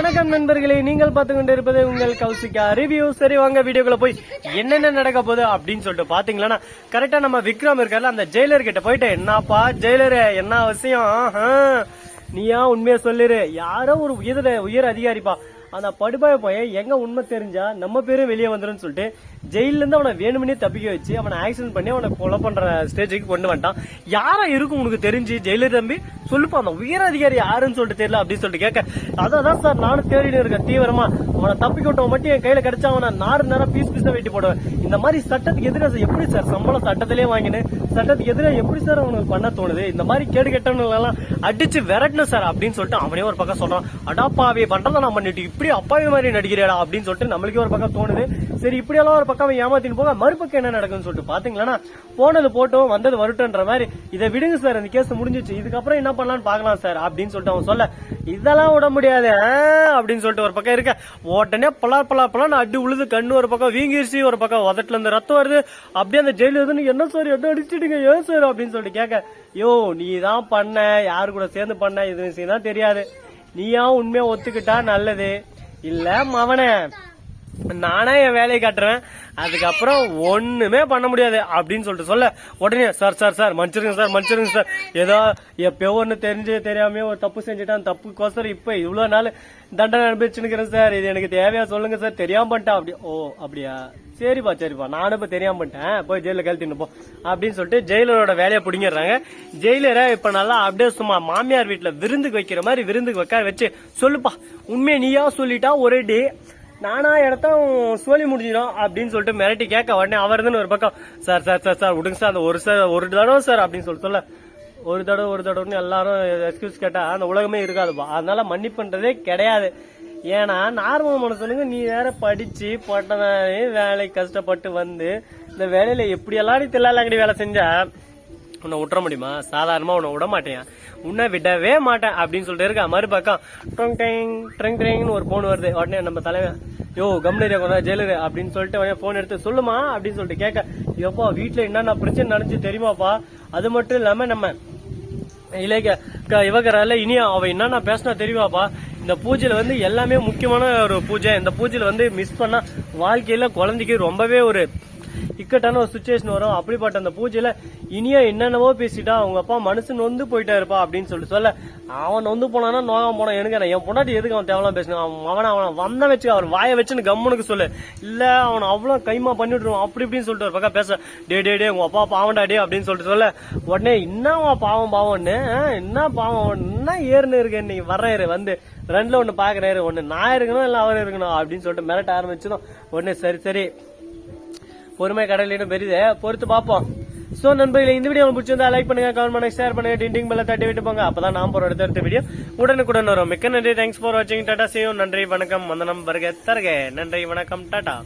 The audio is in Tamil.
வணக்கம் நண்பர்களே நீங்கள் பார்த்து கொண்டு இருப்பது உங்கள் கௌசிகா ரிவ்யூ சரி வாங்க வீடியோக்குள்ள போய் என்னென்ன நடக்க போகுது அப்படின்னு சொல்லிட்டு பாத்தீங்களா கரெக்டா நம்ம விக்ரம் இருக்கார்ல அந்த ஜெயிலர் கிட்ட போயிட்டு என்னப்பா ஜெயிலர் என்ன அவசியம்? நீயா உண்மையை சொல்லிரு. யாரோ ஒரு உயர் உயர் அதிகாரிப்பா. அந்த படுபாய பையன் எங்க உண்மை தெரிஞ்சா நம்ம பேரும் வெளியே வந்துடும் சொல்லிட்டு ஜெயில இருந்து அவனை வேணுமனே தப்பிக்க வச்சு அவனை ஆக்சிடென்ட் பண்ணி அவனை கொலை பண்ற ஸ்டேஜுக்கு கொண்டு வந்துட்டான். யாரா இருக்கும் உனக்கு தெரிஞ்சு? ஜெயிலர் தம்பி சொல்லுப்பா அந்த உயர் அதிகாரி யாருன்னு சொல்லிட்டு தெரியல அப்படின்னு சொல்லிட்டு கேட்க. அதான் சார் நானும் தேடிட்டு இருக்கேன் தீவிரமா. அவனை தப்பிக்க விட்டவன் மட்டும் என் கையில கிடைச்சா அவனை நாறு நேரம் பீஸ் பீஸா வெட்டி போடுவேன். இந்த மாதிரி சட்டத்துக்கு எதிராக எப்படி சார் சம்பளம் சட்டத்திலே வாங்கினு சட்டத்துக்கு எதிராக எப்படி சார் அவனுக்கு பண்ண தோணுது? இந்த மாதிரி கேடு கெட்டவங்க அடிச்சு விரட்டணும் சார் அப்படின்னு சொல்லிட்டு அவனே ஒரு பக்கம் சொல்றான். அடாப்பாவே பண்றதை நான் பண்ணிட்டு இப்படி அப்பாவி மாதிரி நடிக்கிறேடா அப்படின்னு சொல்லிட்டு நம்மளுக்கே ஒரு பக்கம் தோணுது. சரி இப்படி எல்லாம் ஒரு பக்கம் அவன் ஏமாத்தின்னு போக மறுபக்கம் என்ன நடக்குன்னு சொல்லிட்டு பாத்தீங்களா போனது போட்டோம் வந்தது வரட்டும்ன்ற மாதிரி இதை விடுங்க சார் அந்த கேஸ் முடிஞ்சிச்சு இதுக்கப்புறம் என்ன பண்ணலாம்னு பார்க்கலாம் சார் அப்படின்னு சொல்லிட்டு அவன் சொல்ல இதெல்லாம் விட முடியாது ஆ, அப்படின்னு சொல்லிட்டு ஒரு பக்கம் இருக்க. உடனே பலார் பலார் பலான்னு அடி உழுது கண்ணு ஒரு பக்கம் வீங்கிருச்சு ஒரு பக்கம் உதட்டுல இருந்து ரத்தம் வருது. அப்படியே அந்த ஜெயில வந்து என்ன சார் என்ன அடிச்சிடுங்க ஏன் சார்? அப்படின்னு சொல்லிட்டு கேட்க யோ நீ தான் பண்ண யாரு கூட சேர்ந்து பண்ண இது விஷயம் தான் தெரியாது. நீயா உண்மையா ஒத்துக்கிட்டா நல்லது. இல்ல மவனே. நானே என் வேலையை காட்டுறேன். அதுக்கப்புறம் ஒண்ணுமே பண்ண முடியாது அப்படின்னு சொல்லிட்டு சொல்ல. உடனே சார் சார் சார் மன்னிச்சிருங்க சார் மன்னிச்சிருங்க சார். ஏதோ எப்பயோ ஒன்று தெரிஞ்சு தெரியாமே ஒரு தப்பு செஞ்சுட்டான் தப்புக்கோசரம் இப்போ இவ்வளோ நாள் தண்டனை அனுபவிச்சுருக்கிறேன் சார். இது எனக்கு தேவையா சொல்லுங்க சார். தெரியாம பண்ணிட்டேன் அப்படி ஓ அப்படியா? சரிப்பா சரிப்பா. நானும் இப்போ தெரியாம பண்ணிட்டேன். போய் ஜெயிலில் கழுத்தின்னு போ. அப்படின்னு சொல்லிட்டு ஜெயிலரோட வேலையை பிடிங்கிடுறாங்க. ஜெயிலரை இப்போ நல்லா அப்படியே சும்மா மாமியார் வீட்டில் விருந்துக்கு வைக்கிற மாதிரி விருந்துக்கு வைக்க வச்சு சொல்லுப்பா. உண்மையை நீயா சொல்லிட்டா ஒரே டே நானா இடத்த சோழி முடிஞ்சிடும் அப்படின்னு சொல்லிட்டு மிரட்டி கேட்க உடனே அவர் ஒரு பக்கம் சார் சார் சார் சார் விடுங்க சார் அந்த ஒரு சார் ஒரு தடவை சார் அப்படின்னு சொல்லிட்டு சொல்ல. ஒரு தடவை ஒரு தடவைன்னு எல்லாரும் எக்ஸ்கியூஸ் கேட்டா அந்த உலகமே இருக்காதுப்பா அதனால மன்னிப்புன்றதே கிடையாது. ஏன்னா நார்மல் மனுஷனுங்க நீ வேற படிச்சு பட்டதே வேலை கஷ்டப்பட்டு வந்து இந்த வேலையில எப்படியெல்லாம் எல்லாரும் தில்லாலங்கடி வேலை செஞ்சா உன்னை விட்டுற முடியுமா? சாதாரணமா உன்னை விட மாட்டேன். உன்னை விடவே மாட்டேன் அப்படின்னு சொல்லிட்டு இருக்கா. மறுபக்கம் ட்ரங் டெங் ட்ரங் ட்ரெங்னு ஒரு போன் வருது. உடனே நம்ம தலைவன் யோ கம்னேரியா கொண்டா ஜெயிலரு அப்படின்னு சொல்லிட்டு உடனே போன் எடுத்து சொல்லுமா? அப்படின்னு சொல்லிட்டு கேட்க எப்பா வீட்டுல என்னென்ன பிரச்சனை நடந்துச்சு தெரியுமாப்பா? அது மட்டும் இல்லாம நம்ம இளைய இவகரால இனி அவ என்னன்னா பேசினா தெரியுமாப்பா? இந்த பூஜையில வந்து எல்லாமே முக்கியமான ஒரு பூஜை. இந்த பூஜையில வந்து மிஸ் பண்ணா வாழ்க்கையில குழந்தைக்கு ரொம்பவே ஒரு இக்கட்டான ஒரு சுச்சுவேஷன் வரும். அப்படிப்பட்ட அந்த பூஜையில இனியா என்னென்னவோ பேசிட்டா அவங்க அப்பா மனசு நொந்து போயிட்டா இருப்பா அப்படின்னு சொல்லிட்டு சொல்ல அவன் நொந்து போனானா நோகம் போனான். எனக்கு என்ன, என் பொண்டாட்டி எதுக்கு அவன் தேவலாம் பேசணும் அவன் அவனை அவனை வந்த வச்சு அவன் வாயை வச்சுன்னு கம்முனுக்கு சொல்லு. இல்ல அவன் அவ்வளவு கைமா பண்ணி விட்டுருவான். அப்படி இப்படின்னு சொல்லிட்டு ஒரு பக்கம் பேச டே டே டே உங்க அப்பா பாவம்டா டே அப்படின்னு சொல்லிட்டு சொல்ல உடனே என்னவா பாவம் பாவம்னு? என்ன பாவம் என்ன ஏறுன்னு இருக்கு? இன்னைக்கு வர்றாரு வந்து ரெண்டுல ஒண்ணு பாக்குறாரு ஒன்று நான் இருக்கணும் இல்ல அவர் இருக்கணும்? அப்படின்னு சொல்லிட்டு மிரட்ட ஆரம்பிச்சதும் உடனே சரி சரி பொறுமை கடலிடம் பெரிதே. பொறுத்து பார்ப்போம். சோ நண்பர்களே இந்த வீடியோ பிடிச்சிருந்தா லைக் பண்ணுங்க கமெண்ட் பண்ணுங்க ஷேர் பண்ணுங்க டிண்டிங் பெல்ல தட்டி விட்டு போங்க. அப்பதான் நான் போற அடுத்த அடுத்த வீடியோ உடனுக்குடன் வரும். மிக்க நன்றி. தேங்க்ஸ் ஃபார் வாட்சிங் டாடா சேயும் நன்றி வணக்கம். வந்தனம் வருக தருக. நன்றி வணக்கம். டாடா